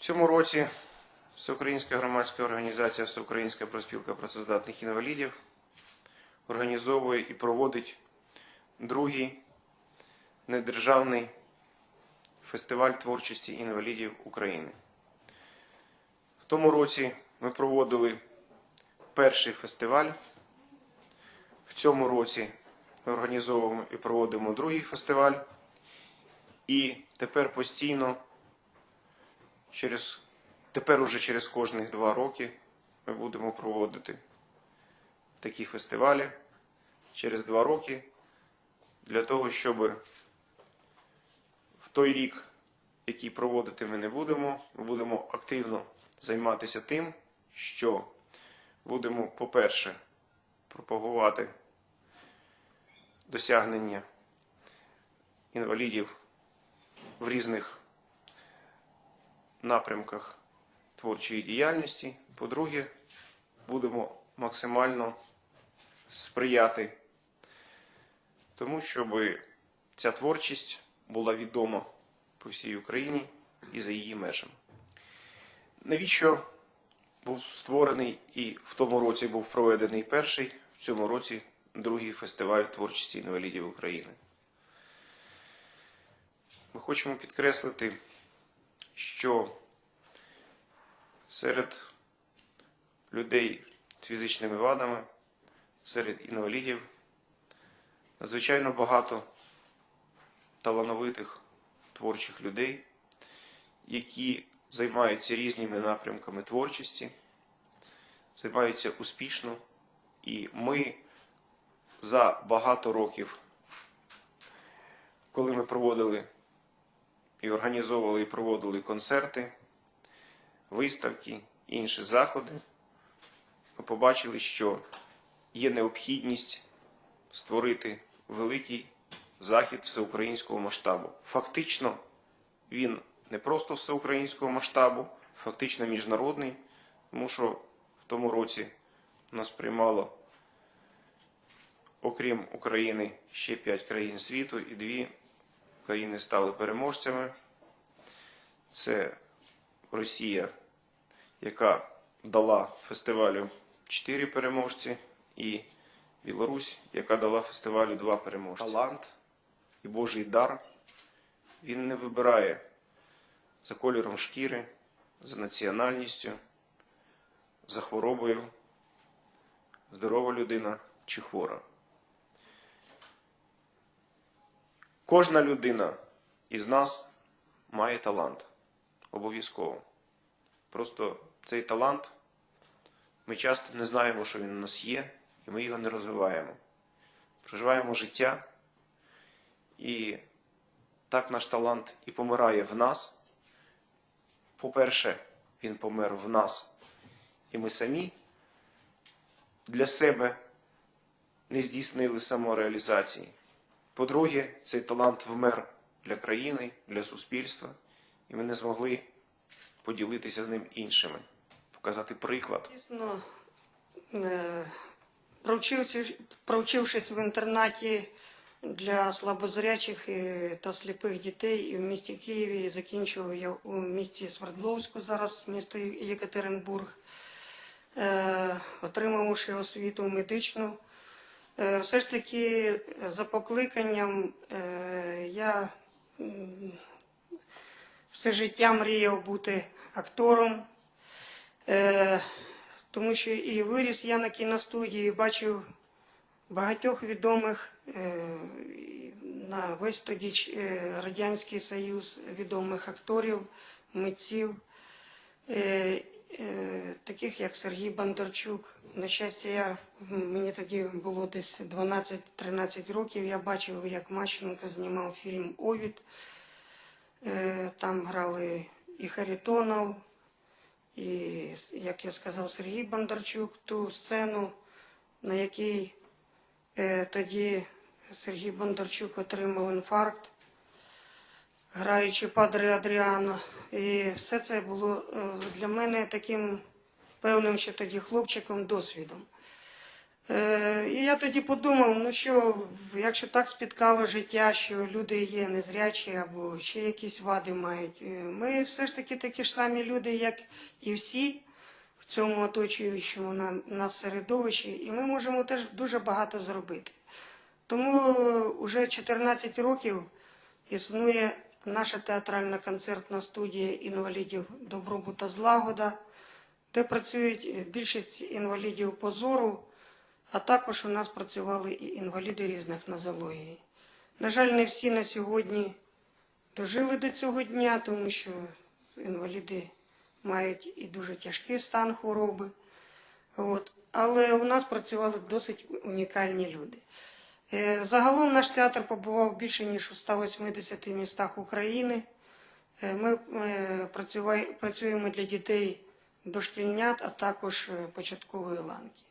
цьому році Всеукраїнська громадська організація Всеукраїнська проспілка працездатних інвалідів організовує і проводить другий недержавний фестиваль творчості інвалідів України. В тому році ми проводили перший фестиваль. В цьому році ми організовуємо і проводимо другий фестиваль. І тепер постійно, через, тепер уже через кожних два роки ми будемо проводити такі фестивалі. Через два роки для того, щоб в той рік, який проводити ми не будемо, ми будемо активно займатися тим, що будемо, по-перше, пропагувати досягнення інвалідів в різних напрямках творчої діяльності. По-друге, будемо максимально сприяти тому, щоб ця творчість була відома по всій Україні і за її межами. Навіщо був створений і в тому році був проведений перший, в цьому році другий фестиваль творчості інвалідів України? Ми хочемо підкреслити, що серед людей з фізичними вадами, серед інвалідів надзвичайно багато талановитих творчих людей, які займаються різними напрямками творчості, займаються успішно, і ми за багато років, коли ми проводили і організовували і проводили концерти, виставки, інші заходи, ми побачили, що є необхідність створити великий захід всеукраїнського масштабу. Фактично, він не просто всеукраїнського масштабу, фактично міжнародний, тому що в тому році нас приймало, окрім України, ще п'ять країн світу і дві країни стали переможцями. Це Росія, яка дала фестивалю чотири переможці, і Білорусь, яка дала фестивалю два переможці. Талант і Божий дар він не вибирає за кольором шкіри, за національністю, за хворобою, здорова людина чи хвора. Кожна людина із нас має талант. Обов'язково. Просто цей талант ми часто не знаємо, що він у нас є, і ми його не розвиваємо. Проживаємо життя, і так наш талант і помирає в нас. По-перше, він помер в нас, і ми самі для себе не здійснили самореалізації. По-друге, цей талант вмер для країни, для суспільства, і ми не змогли поділитися з ним іншими, показати приклад. Дійсно, е, провчивши- провчившись в інтернаті для слабозрячих та сліпих дітей і в місті Києві, закінчив я у місті Свердловську, зараз місто Єкатеринбург, Е, отримавши освіту медичну. Е, Все ж таки, за покликанням е, я все життя мріяв бути актором. Е, тому що і виріс я на кіностудії, бачив багатьох відомих на весь тоді Радянський Союз відомих акторів, митців, таких як Сергій Бондарчук. На щастя, я, мені тоді було десь 12-13 років. Я бачив, як Мащенко знімав фільм Овід. Е, Там грали і Харитонов, і, як я сказав, Сергій Бондарчук ту сцену, на якій е, тоді Сергій Бондарчук отримав інфаркт, граючи Падре Адріано. І все це було е, для мене таким певним ще тоді хлопчиком досвідом. Е, І я тоді подумав, ну що, якщо так спіткало життя, що люди є незрячі або ще якісь вади мають, е, ми все ж таки такі ж самі люди, як і всі в цьому оточуючому нам, нас середовищі, і ми можемо теж дуже багато зробити. Тому вже 14 років існує наша театральна концертна студія інвалідів добробут та злагода, де працюють е, більшість інвалідів по зору, а також у нас працювали і інваліди різних нозологій. На жаль, не всі на сьогодні дожили до цього дня, тому що інваліди мають і дуже тяжкий стан хвороби. От. Але у нас працювали досить унікальні люди. Е, Загалом наш театр побував більше ніж у 180 містах України. Е, Ми е, працюємо для дітей дошкільнят, а також початкової ланки.